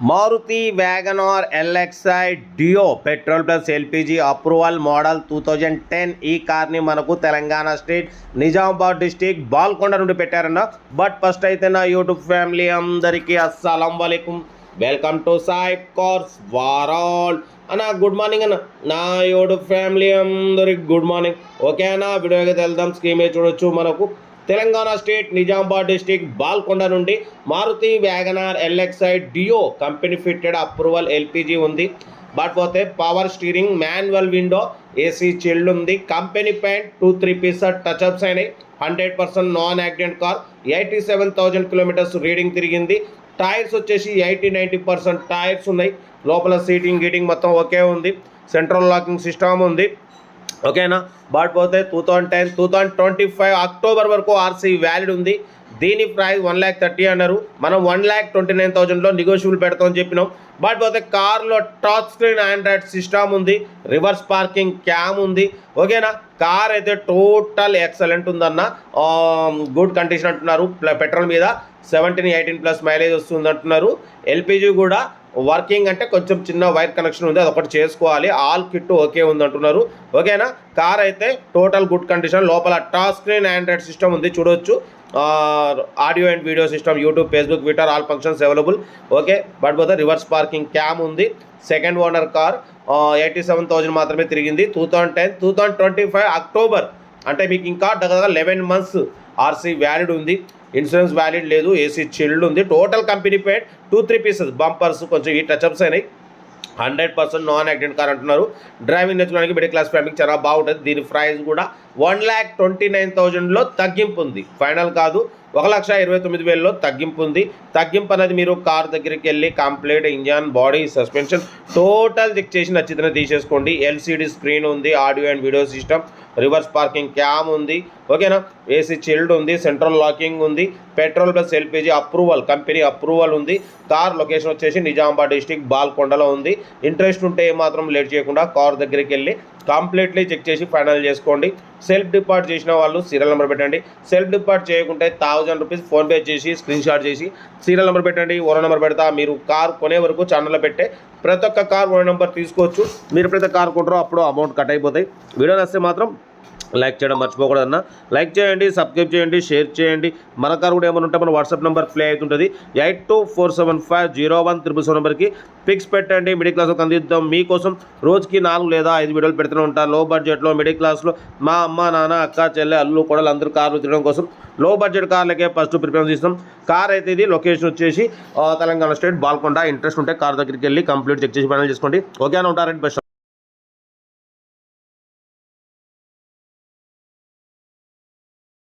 Maruti Wagon R LXI duo petrol plus LPG approval model two thousand ten ఈ కార్ని మనకు Telangana state Nizamabad district Balkonda నుండి పెట్టారన్న. బట్ ఫస్ట్ అయితే నా యూట్యూబ్ ఫ్యామిలీ అందరికీ అస్సలం వలైకుం. వెల్కమ్ టు సాయిబ్ కార్స్ వారాల్. అన్న గుడ్ మార్నింగ్ అన్న. నా యూట్యూబ్ ఫ్యామిలీ అందరికి గుడ్ మార్నింగ్. ఓకే అన్న వీడియోకి వెళ్దాం. స్కీమే చూడొచ్చు మనకు. తెలంగాణ స్టేట్ నిజామాబాద్ డిస్టిక్ బాల్కొండ నుండి Maruti Wagon R LXI duo company fitted approval LPG ఉంది. బట్ పోతే power steering manual window AC chilled ఉంది. Company paint two three pieces touch ups అయినాయి. Hundred percent non accident car eighty seven thousand kilometres reading తిరిగింది. Tyres వచ్చేసి eighty ninety percent tyres ఉన్నాయి. లోపల seating గీటింగ్ మొత్తం ఒకే ఉంది. సెంట్రల్ లాకింగ్ సిస్టమ్ ఉంది. ఓకేనా? బట్ పోతే two thousand ten two thousand twenty five October వరకు ఆర్సీ వ్యాలిడ్ ఉంది. దీని ప్రైస్ వన్ ల్యాక్ థర్టీ అన్నారు. మనం వన్ ల్యాక్ ట్వంటీ నైన్ థౌజండ్లో నెగోషియబుల్ పెడతామని చెప్పినాం. బట్ పోతే కార్లో టచ్ స్క్రీన్ ఆండ్రాయిడ్ సిస్టమ్ ఉంది. రివర్స్ పార్కింగ్ క్యామ్ ఉంది. ఓకేనా? కార్ అయితే టోటల్ ఎక్సలెంట్ ఉందన్న. గుడ్ కండిషన్ అంటున్నారు. పెట్రోల్ మీద సెవెంటీన్ ఎయిటీన్ ప్లస్ మైలేజ్ వస్తుంది అంటున్నారు ఎల్పిజి కూడా వర్కింగ్ అంటే కొంచెం చిన్న వైర్ కనెక్షన్ ఉంది అదొకటి చేసుకోవాలి. ఆల్ కిట్ ఓకే ఉంది అంటున్నారు ఓకేనా? కార్ అయితే టోటల్ గుడ్ కండిషన్. లోపల టచ్ స్క్రీన్ ఆండ్రాయిడ్ సిస్టమ్ ఉంది చూడొచ్చు. Audio and video system YouTube Facebook Twitter all functions available. Okay? But పోతే రివర్స్ పార్కింగ్ క్యామ్ ఉంది. Second owner car eighty seven thousand మాత్రమే తిరిగింది. Two thousand ten two thousand twenty five October. అంటే మీకు ఇంకా దగ్గర లెవెన్ మంత్స్ ఆర్సీ వ్యాలిడ్ ఉంది insurance valid లేదు ఏసీ చిల్డ్ ఉంది. Total company paid two three pieces bumpers కొంచెం ఈ టచ్అప్స్ అయినాయి. Hundred percent non accident car అంటున్నారు. డ్రైవింగ్ నేర్చుకోవడానికి మిడిల్ క్లాస్ ఫ్యామిలీకి చాలా బాగుంటుంది. దీని ప్రైస్ కూడా వన్ ల్యాక్ ట్వంటీ నైన్ థౌజండ్లో తగ్గింపు ఉంది. ఫైనల్ కాదు. ఒక లక్ష ఇరవై తొమ్మిది వేలలో తగ్గింపు ఉంది. తగ్గింపు అనేది మీరు కార్ దగ్గరికి వెళ్ళి complete engine body suspension total check చేసి నచ్చితేనే తీసేసుకోండి. ఎల్సిడి స్క్రీన్ ఉంది audio and video system reverse parking cam ఉంది ఓకేనా? ఏసీ చిల్డ్ ఉంది సెంట్రల్ లాకింగ్ ఉంది petrol plus LPG approval company approval ఉంది కార్ లొకేషన్ వచ్చేసి నిజామాబాద్ డిస్టిక్ బాల్కొండలో ఉంది. ఇంట్రెస్ట్ ఉంటే ఏమాత్రం లేట్ చేయకుండా కార్ దగ్గరికి వెళ్ళి కంప్లీట్లీ చెక్ చేసి ఫైనల్ చేసుకోండి. సెల్ఫ్ డిపార్ట్ చేసిన వాళ్ళు సీరియల్ నెంబర్ పెట్టండి. సెల్ఫ్ డిపార్ట్ చేయకుంటే థౌజండ్ రూపీస్ ఫోన్పే చేసి స్క్రీన్ షాట్ చేసి సీరియల్ నెంబర్ పెట్టండి ఓనర్ నెంబర్ పెడతా మీరు కార్ కొనే వరకు ఛానల్లో పెట్టే ప్రతి ఒక్క కార్ ఓనర్ నెంబర్ తీసుకోవచ్చు. మీరు ప్రతి కార్ కొంటారో అప్పుడు అమౌంట్ కట్ అయిపోతాయి. వీడియో నస్తే మాత్రం లైక్ చేయడం మర్చిపోకూడదు అన్న లైక్ చేయండి సబ్స్క్రైబ్ చేయండి షేర్ చేయండి. మన కారు కూడా ఏమైనా ఉంటే మన వాట్సాప్ నెంబర్ ప్లే అవుతుంటుంది. Eight two four seven five zero one triple seven నెంబర్కి పిక్స్ పెట్టండి. మిడిల్ క్లాస్కి అందిద్దాం మీకోసం. రోజుకి నాలుగు లేదా ఐదు వీడియోలు పెడుతూనే ఉంటాను లో బడ్జెట్లో మిడిల్ క్లాస్లో మా అమ్మ నాన్న అక్క చెల్లె అల్లు కూడా అందరూ కార్లు తినడం కోసం లో బడ్జెట్ కార్లకే ఫస్ట్ ప్రిఫరెన్స్ ఇస్తాం. కార్ అయితే ఇది లొకేషన్ వచ్చేసి ఆ, తెలంగాణ స్టేట్ బాల్కొండ. ఇంట్రెస్ట్ ఉంటే కార్ దగ్గరికి వెళ్ళి కంప్లీట్ చెక్ చేసి ఫైనల్ చేసుకోండి. ఓకే అని ఉంటారండి బెస్ట్